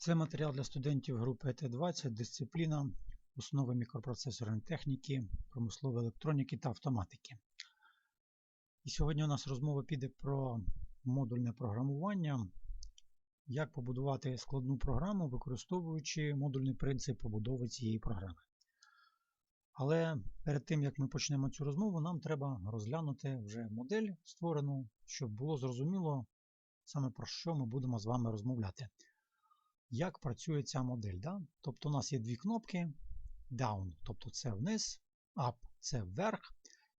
Це матеріал для студентів групи ЕТ20, дисципліна Основи мікропроцесорної техніки, промислової електроніки та автоматики. І сьогодні у нас розмова піде про модульне програмування, як побудувати складну програму, використовуючи модульний принцип побудови цієї програми. Але перед тим, як ми почнемо цю розмову, нам треба розглянути вже модель створену, щоб було зрозуміло саме про що ми будемо з вами розмовляти як працює ця модель. Да? Тобто у нас є дві кнопки Down, тобто це вниз, Up це вверх.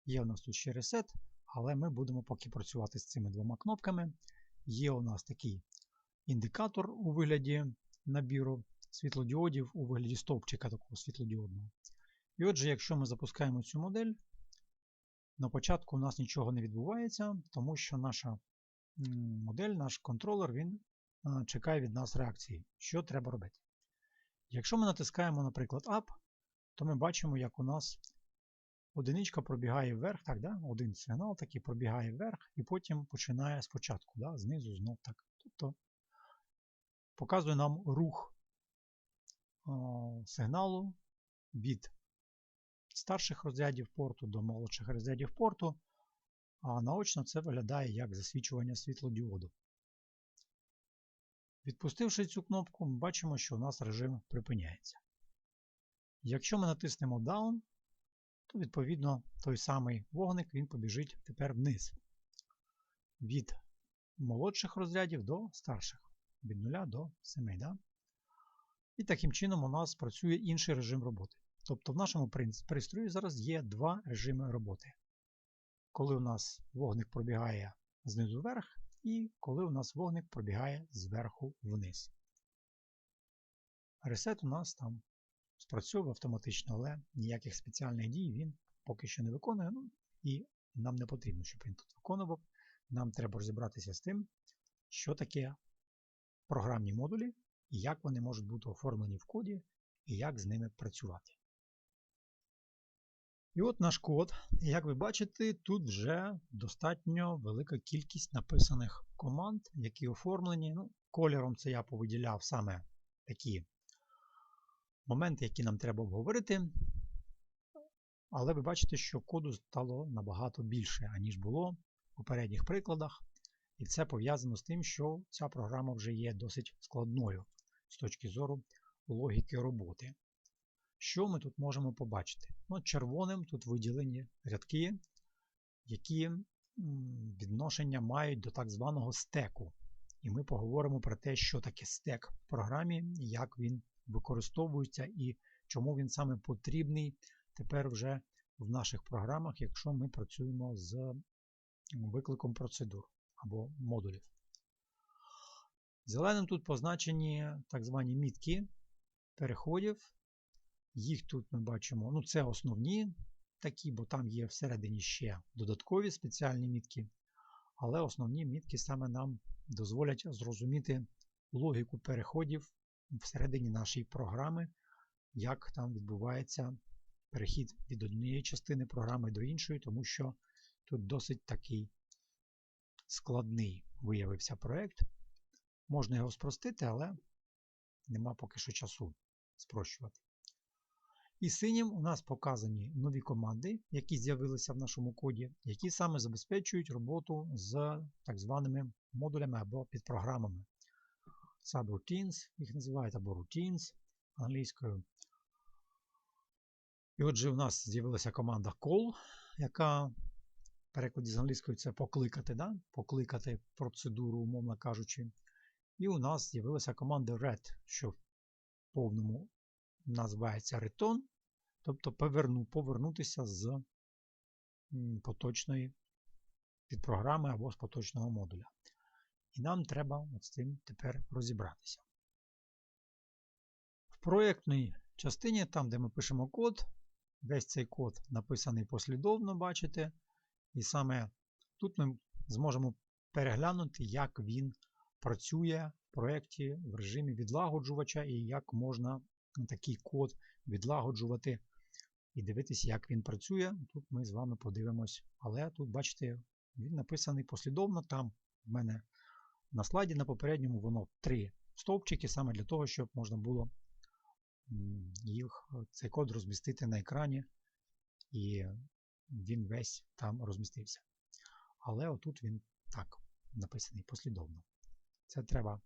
Є у нас тут ще Reset, але ми будемо поки працювати з цими двома кнопками. Є у нас такий індикатор у вигляді набіру світлодіодів у вигляді стовпчика такого світлодіодного. І отже, якщо ми запускаємо цю модель, на початку у нас нічого не відбувається, тому що наша модель, наш контролер, він чекає від нас реакції. Що треба робити? Якщо ми натискаємо, наприклад, Up, то ми бачимо, як у нас одиничка пробігає вверх, так, да? один сигнал такий пробігає вверх, і потім починає спочатку, да? знизу знов так. Тобто показує нам рух о, сигналу від старших розрядів порту до молодших розрядів порту, а наочно це виглядає як засвічування світлодіоду. Відпустивши цю кнопку, ми бачимо, що у нас режим припиняється. Якщо ми натиснемо Down, то відповідно той самий вогник він побіжить тепер вниз. Від молодших розрядів до старших, від 0 до 7. Да? І таким чином у нас працює інший режим роботи. Тобто в нашому пристрої зараз є два режими роботи. Коли у нас вогник пробігає знизу вверх, і коли у нас вогник пробігає зверху вниз. Ресет у нас там спрацьовує автоматично, але ніяких спеціальних дій він поки що не виконує. Ну, І нам не потрібно, щоб він тут виконував. Нам треба розібратися з тим, що таке програмні модулі, як вони можуть бути оформлені в коді, і як з ними працювати. І от наш код. Як ви бачите, тут вже достатньо велика кількість написаних команд, які оформлені. Ну, Кольором це я повиділяв саме такі моменти, які нам треба обговорити. Але ви бачите, що коду стало набагато більше, аніж було в попередніх прикладах. І це пов'язано з тим, що ця програма вже є досить складною з точки зору логіки роботи. Що ми тут можемо побачити? Ну, Червоним тут виділені рядки, які відношення мають до так званого стеку. І ми поговоримо про те, що таке стек в програмі, як він використовується і чому він саме потрібний тепер вже в наших програмах, якщо ми працюємо з викликом процедур або модулів. Зеленим тут позначені так звані мітки переходів їх тут ми бачимо, ну це основні такі, бо там є всередині ще додаткові спеціальні мітки. Але основні мітки саме нам дозволять зрозуміти логіку переходів всередині нашої програми, як там відбувається перехід від однієї частини програми до іншої, тому що тут досить такий складний виявився проєкт. Можна його спростити, але нема поки що часу спрощувати. І синім у нас показані нові команди, які з'явилися в нашому коді, які саме забезпечують роботу з так званими модулями або підпрограмами. Subroutines, їх називають або routines англійською. І отже, у нас з'явилася команда call, яка в перекладі з англійської це покликати, да? покликати процедуру, умовно кажучи. І у нас з'явилася команда red, що в повному називається return, тобто поверну, повернутися з поточної підпрограми або з поточного модуля. І нам треба з цим тепер розібратися. В проєктній частині, там, де ми пишемо код, весь цей код написаний послідовно, бачите. І саме тут ми зможемо переглянути, як він працює в проєкті в режимі відлагоджувача і як можна такий код відлагоджувати і дивитися, як він працює. Тут ми з вами подивимось. Але тут, бачите, він написаний послідовно. Там в мене на слайді на попередньому воно три стовпчики саме для того, щоб можна було їх, цей код розмістити на екрані, і він весь там розмістився. Але отут він так написаний послідовно. Це треба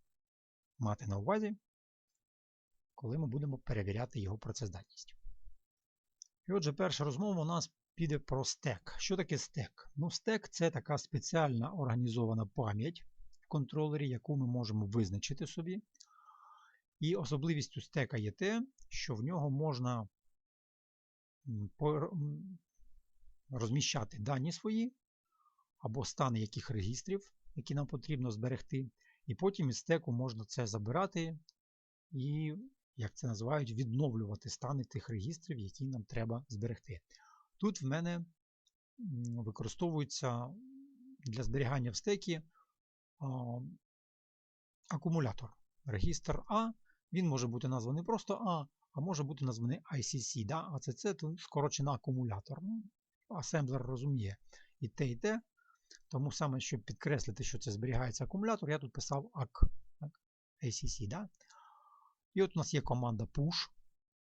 мати на увазі, коли ми будемо перевіряти його працездатність. І отже, перша розмова у нас піде про стек. Що таке стек? Ну, стек це така спеціальна організована пам'ять в контролері, яку ми можемо визначити собі. І особливістю стека є те, що в нього можна розміщати дані свої або стани яких регістрів, які нам потрібно зберегти. І потім із стеку можна це забирати і, як це називають, відновлювати стани тих регістрів, які нам треба зберегти. Тут в мене використовується для зберігання в стекі акумулятор. Регістр А, він може бути названий просто А, а може бути названий ICC. Да? АЦЦ це скорочена акумулятор. Ну, Асемблер розуміє і те, і те. Тому саме, щоб підкреслити, що це зберігається акумулятор, я тут писав AC, ACC. Да? І от у нас є команда push.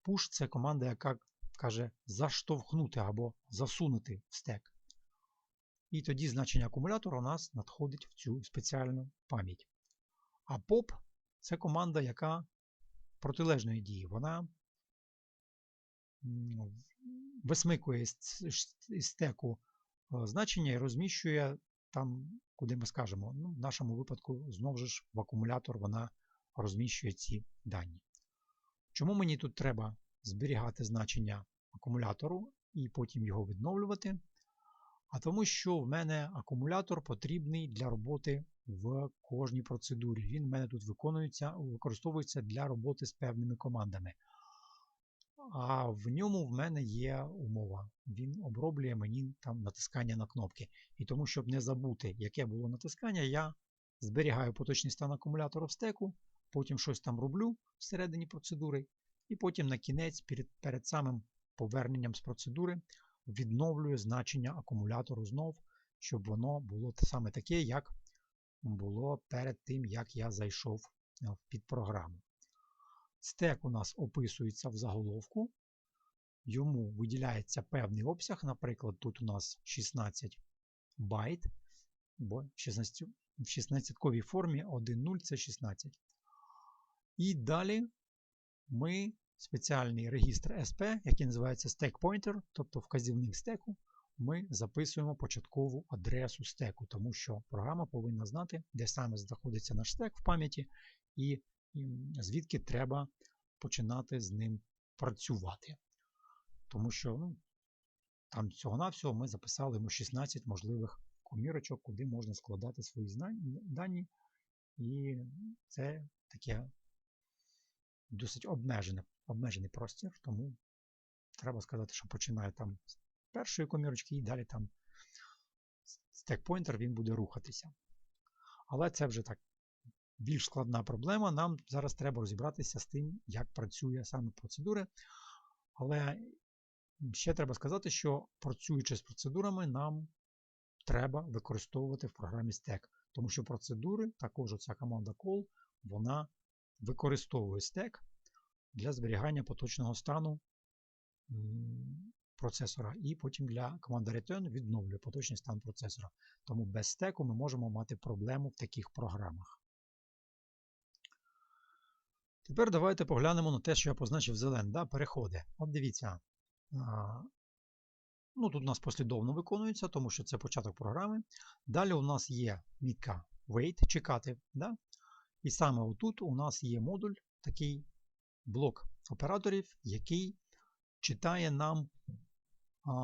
Push це команда, яка каже заштовхнути або засунути в стек. І тоді значення акумулятора у нас надходить в цю спеціальну пам'ять. А POP це команда, яка протилежної дії. Вона висмикує з стеку е, значення і розміщує там, куди ми скажемо. Ну, В нашому випадку, знову ж в акумулятор вона розміщує ці дані. Чому мені тут треба зберігати значення акумулятору і потім його відновлювати? А тому, що в мене акумулятор потрібний для роботи в кожній процедурі. Він в мене тут виконується, використовується для роботи з певними командами. А в ньому в мене є умова. Він оброблює мені там натискання на кнопки. І тому, щоб не забути, яке було натискання, я зберігаю поточний стан акумулятора в стеку, потім щось там роблю всередині процедури, і потім на кінець перед, перед самим поверненням з процедури відновлюю значення акумулятору знов, щоб воно було саме таке, як було перед тим, як я зайшов в підпрограму. Стек у нас описується в заголовку, йому виділяється певний обсяг, наприклад, тут у нас 16 байт, бо в 16-ковій формі 1.0 це 16. І далі ми спеціальний регістр SP, який називається Stack Pointer, тобто вказівник стеку, ми записуємо початкову адресу стеку, тому що програма повинна знати, де саме знаходиться наш стек в пам'яті, і звідки треба починати з ним працювати. Тому що ну, там всього-навсього ми записали йому 16 можливих комірочок, куди можна складати свої дані. І це таке досить обмежене, обмежений простір, тому треба сказати, що починає там з першої комірочки і далі там стек-поінтер він буде рухатися. Але це вже так більш складна проблема. Нам зараз треба розібратися з тим, як працює саме процедура. Але ще треба сказати, що працюючи з процедурами, нам треба використовувати в програмі Stack. Тому що процедури, також оця команда call, вона використовує Stack для зберігання поточного стану процесора, і потім для команди return відновлює поточний стан процесора. Тому без стеку ми можемо мати проблему в таких програмах. Тепер давайте поглянемо на те, що я позначив зелен, да, переходи. От дивіться. Ну Тут у нас послідовно виконується, тому що це початок програми. Далі у нас є мітка wait, чекати. Да? І саме отут у нас є модуль, такий блок операторів, який читає нам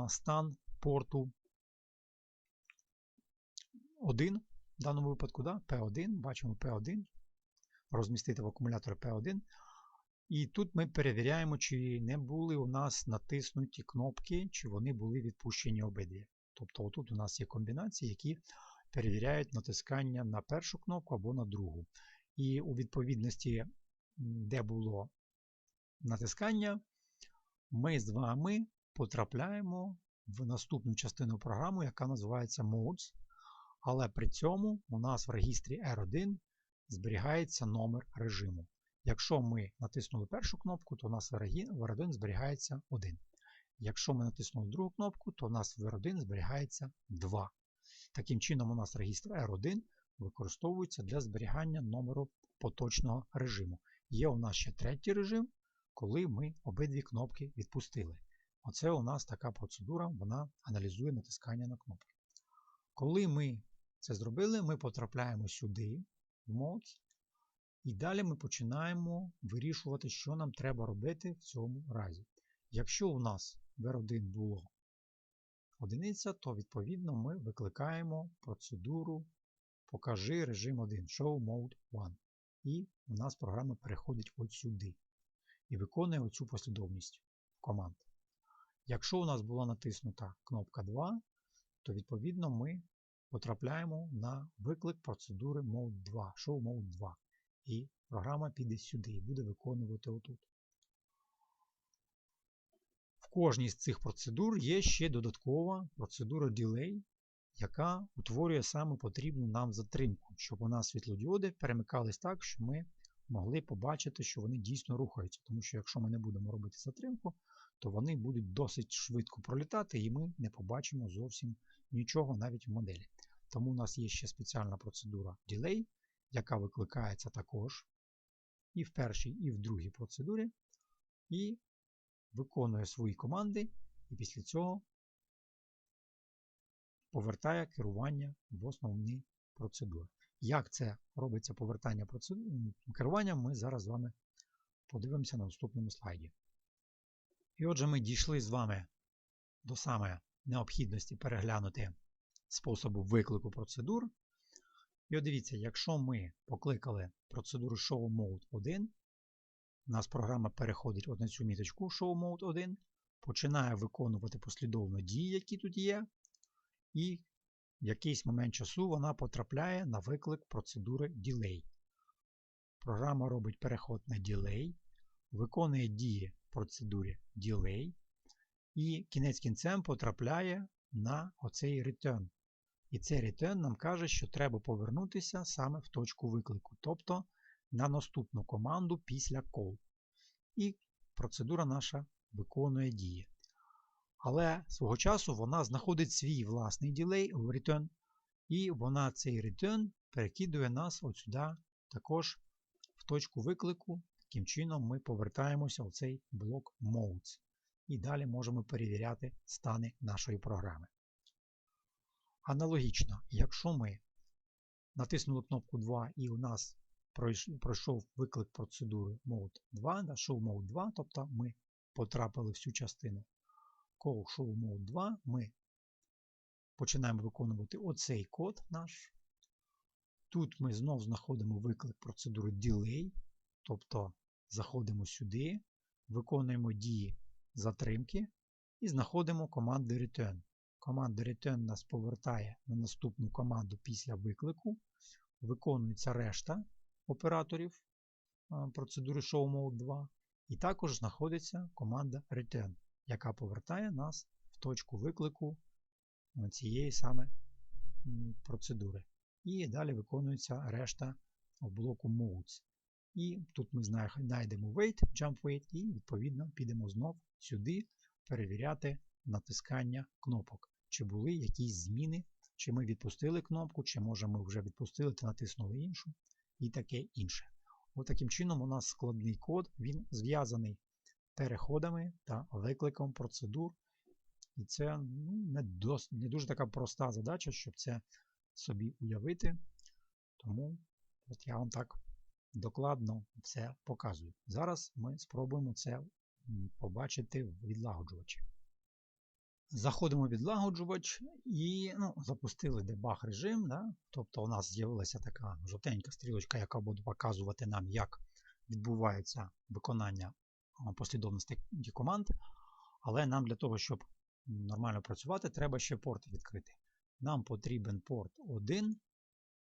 стан порту 1, в даному випадку, да, P1, бачимо P1, розмістити в акумулятор P1. І тут ми перевіряємо, чи не були у нас натиснуті кнопки, чи вони були відпущені обидві. Тобто, отут у нас є комбінації, які перевіряють натискання на першу кнопку або на другу. І у відповідності, де було натискання, ми з вами потрапляємо в наступну частину програми, яка називається Modes. Але при цьому у нас в регістрі R1 зберігається номер режиму. Якщо ми натиснули першу кнопку, то у нас в R1 зберігається 1. Якщо ми натиснули другу кнопку, то у нас в R1 зберігається 2. Таким чином, у нас регістр R1 використовується для зберігання номеру поточного режиму. Є у нас ще третій режим, коли ми обидві кнопки відпустили. Оце у нас така процедура, вона аналізує натискання на кнопки. Коли ми це зробили, ми потрапляємо сюди, в Modes, і далі ми починаємо вирішувати, що нам треба робити в цьому разі. Якщо у нас в R1 було одиниця, то відповідно ми викликаємо процедуру Покажи режим 1, Show Mode 1. І у нас програма переходить от сюди і виконує оцю послідовність команд. Якщо у нас була натиснута кнопка 2, то відповідно ми потрапляємо на виклик процедури Mode 2, Show Mode 2. І програма піде сюди і буде виконувати отут. В кожній з цих процедур є ще додаткова процедура Delay, яка утворює саме потрібну нам затримку, щоб у нас світлодіоди перемикались так, щоб ми могли побачити, що вони дійсно рухаються. Тому що якщо ми не будемо робити затримку, то вони будуть досить швидко пролітати, і ми не побачимо зовсім нічого навіть в моделі. Тому у нас є ще спеціальна процедура Delay, яка викликається також і в першій, і в другій процедурі, і виконує свої команди, і після цього повертає керування в основні процедури. Як це робиться повертання керування, ми зараз з вами подивимося на наступному слайді. І отже, ми дійшли з вами до саме необхідності переглянути способу виклику процедур. І от дивіться, якщо ми покликали процедуру Show Mode 1, у нас програма переходить от на цю міточку Show Mode 1, починає виконувати послідовно дії, які тут є, і в якийсь момент часу вона потрапляє на виклик процедури Delay. Програма робить переход на Delay, виконує дії в процедурі Delay, і кінець кінцем потрапляє на оцей Return. І цей return нам каже, що треба повернутися саме в точку виклику, тобто на наступну команду після call. І процедура наша виконує дії. Але свого часу вона знаходить свій власний ділей в return, і вона цей return перекидує нас от сюди також в точку виклику. Таким чином ми повертаємося в цей блок Modes. І далі можемо перевіряти стани нашої програми. Аналогічно, якщо ми натиснули кнопку 2 і у нас пройшов виклик процедури Mode 2, да, Show Mode 2, тобто ми потрапили в цю частину Call Show Mode 2, ми починаємо виконувати оцей код наш. Тут ми знову знаходимо виклик процедури Delay, тобто заходимо сюди, виконуємо дії затримки і знаходимо команди Return. Команда Return нас повертає на наступну команду після виклику. Виконується решта операторів процедури Show Mode 2. І також знаходиться команда Return, яка повертає нас в точку виклику цієї саме процедури. І далі виконується решта блоку Modes. І тут ми знайдемо Wait, Jump Wait, і відповідно підемо знов сюди перевіряти натискання кнопок. Чи були якісь зміни, чи ми відпустили кнопку, чи може ми вже відпустили та натиснули іншу, і таке інше. От чином у нас складний код, він зв'язаний переходами та викликом процедур. І це ну, не, дос, не дуже така проста задача, щоб це собі уявити. Тому от я вам так докладно все показую. Зараз ми спробуємо це побачити в відлагоджувачі. Заходимо в відлагоджувач і ну, запустили дебаг режим. Да? Тобто у нас з'явилася така жовтенька стрілочка, яка буде показувати нам, як відбувається виконання послідовності команд. Але нам для того, щоб нормально працювати, треба ще порт відкрити. Нам потрібен порт 1,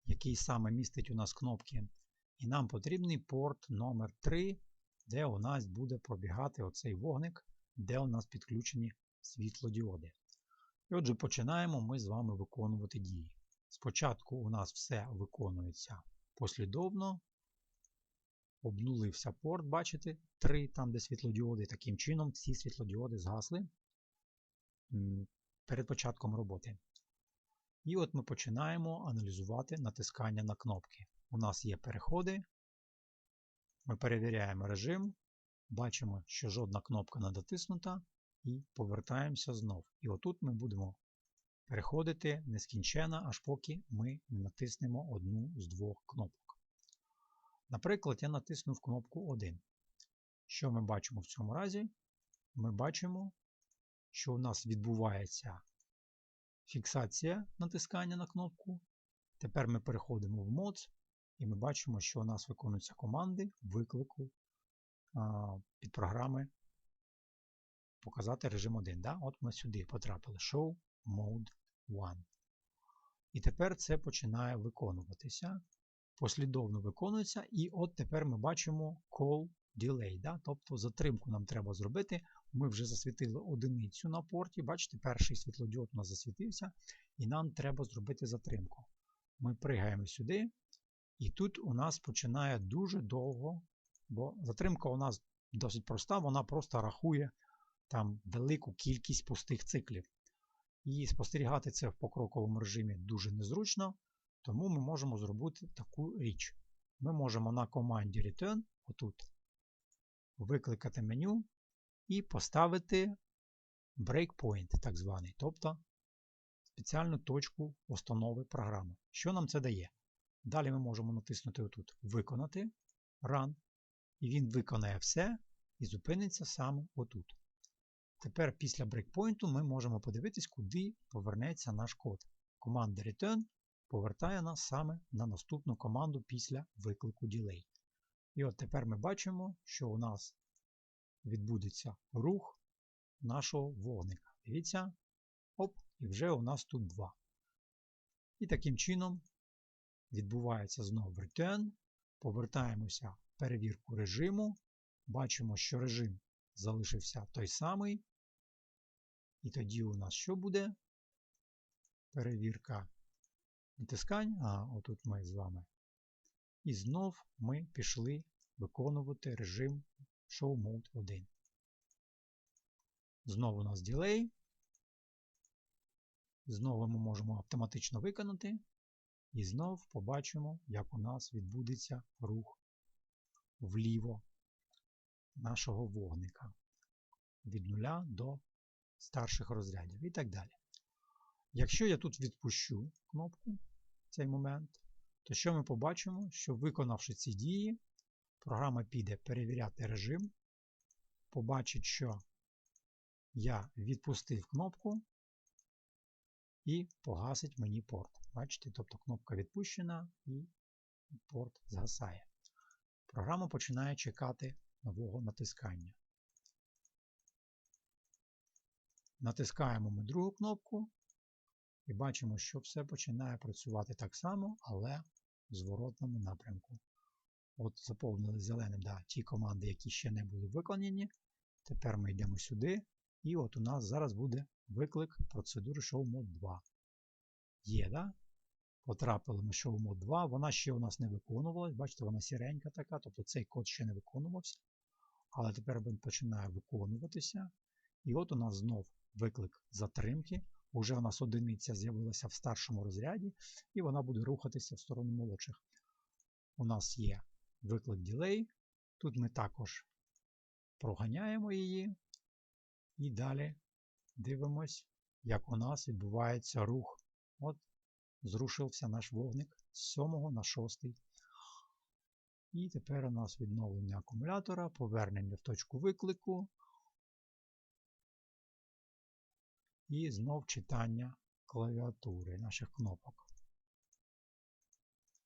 який саме містить у нас кнопки. І нам потрібний порт номер 3 де у нас буде пробігати оцей вогник, де у нас підключені світлодіоди. І отже, починаємо ми з вами виконувати дії. Спочатку у нас все виконується послідовно обнулився порт, бачите, 3, там, де світлодіоди. Таким чином, всі світлодіоди згасли перед початком роботи. І от ми починаємо аналізувати натискання на кнопки. У нас є переходи. Ми перевіряємо режим, бачимо, що жодна кнопка не дотиснута, і повертаємося знов. І отут ми будемо переходити нескінченно, аж поки ми не натиснемо одну з двох кнопок. Наприклад, я натиснув кнопку 1. Що ми бачимо в цьому разі? Ми бачимо, що у нас відбувається фіксація натискання на кнопку. Тепер ми переходимо в мод, і ми бачимо, що у нас виконуються команди виклику під програми показати режим 1. Да? От ми сюди потрапили Show Mode 1. І тепер це починає виконуватися. Послідовно виконується, і от тепер ми бачимо call delay. Да? Тобто затримку нам треба зробити. Ми вже засвітили одиницю на порті. Бачите, перший світлодіод у нас засвітився, і нам треба зробити затримку. Ми пригаємо сюди, і тут у нас починає дуже довго, бо затримка у нас досить проста, вона просто рахує там велику кількість пустих циклів. І спостерігати це в покроковому режимі дуже незручно, тому ми можемо зробити таку річ. Ми можемо на команді Return отут викликати меню і поставити breakpoint, так званий, тобто спеціальну точку установи програми. Що нам це дає? Далі ми можемо натиснути отут Виконати Run, і він виконає все і зупиниться саме отут. Тепер після брейкпойнту ми можемо подивитись, куди повернеться наш код. Команда return повертає нас саме на наступну команду після виклику delay. І от тепер ми бачимо, що у нас відбудеться рух нашого вогника. Дивіться, оп, і вже у нас тут два. І таким чином відбувається знову return. Повертаємося в перевірку режиму. Бачимо, що режим залишився той самий. І тоді у нас що буде? Перевірка натискань. А, отут ми з вами. І знов ми пішли виконувати режим Show Mode 1. Знову у нас ділей. Знову ми можемо автоматично виконати. І знов побачимо, як у нас відбудеться рух вліво нашого вогника від нуля до старших розрядів і так далі. Якщо я тут відпущу кнопку цей момент, то що ми побачимо? Що виконавши ці дії, програма піде перевіряти режим, побачить, що я відпустив кнопку і погасить мені порт. Бачите, тобто кнопка відпущена і порт згасає. Програма починає чекати нового натискання. Натискаємо ми другу кнопку і бачимо, що все починає працювати так само, але в зворотному напрямку. От заповнили зеленим да, ті команди, які ще не були виконані. Тепер ми йдемо сюди, і от у нас зараз буде виклик процедури Show Mode 2. Є, да? Потрапили ми Show Mode 2, вона ще у нас не виконувалась, бачите, вона сіренька така, тобто цей код ще не виконувався. Але тепер він починає виконуватися. І от у нас знов виклик затримки. Уже у нас одиниця з'явилася в старшому розряді, і вона буде рухатися в сторону молодших. У нас є виклик ділей. Тут ми також проганяємо її. І далі дивимось, як у нас відбувається рух. От, зрушився наш вогник з 7 на 6. І тепер у нас відновлення акумулятора, повернення в точку виклику. І знов читання клавіатури наших кнопок.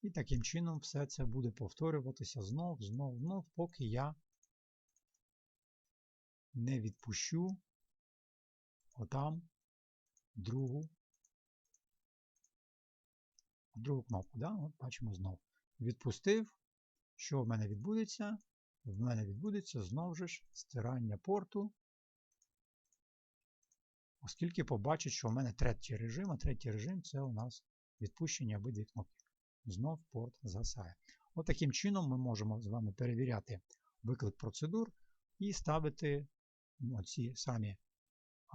І таким чином все це буде повторюватися знов, знов, знов, поки я не відпущу отам другу другу кнопку. Да? От Бачимо знов. Відпустив. Що в мене відбудеться? В мене відбудеться знову ж стирання порту оскільки побачить, що у мене третій режим, а третій режим це у нас відпущення обидві кнопки. знов порт згасає. От таким чином ми можемо з вами перевіряти виклик процедур і ставити ну, ці самі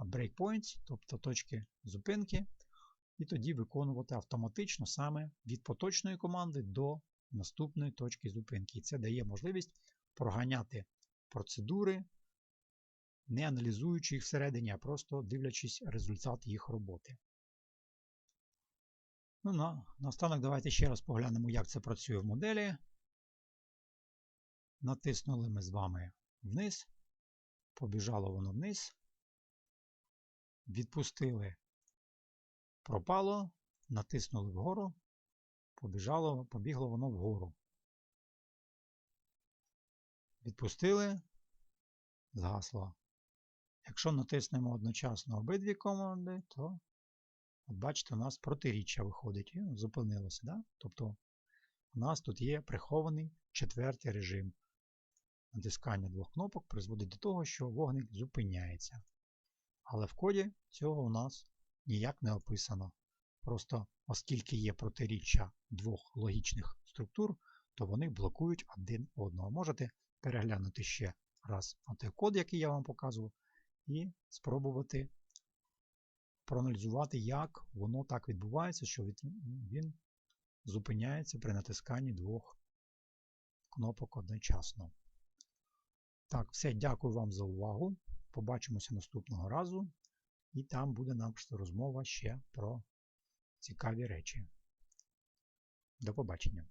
breakpoints, тобто точки зупинки, і тоді виконувати автоматично саме від поточної команди до наступної точки зупинки. І це дає можливість проганяти процедури, не аналізуючи їх всередині, а просто дивлячись результат їх роботи. Ну, на, Наостанок давайте ще раз поглянемо, як це працює в моделі. Натиснули ми з вами вниз, побіжало воно вниз. Відпустили, пропало, натиснули вгору, побіжало, побігло воно вгору. Відпустили, згасло. Якщо натиснемо одночасно обидві команди, то, от бачите, у нас протиріччя виходить зупинилося. Да? Тобто у нас тут є прихований четвертий режим. Натискання двох кнопок призводить до того, що вогник зупиняється. Але в коді цього у нас ніяк не описано. Просто оскільки є протиріччя двох логічних структур, то вони блокують один одного. Можете переглянути ще раз той код, який я вам показував, і спробувати проаналізувати, як воно так відбувається, що він зупиняється при натисканні двох кнопок одночасно. Так, все, дякую вам за увагу. Побачимося наступного разу, і там буде наша розмова ще про цікаві речі. До побачення!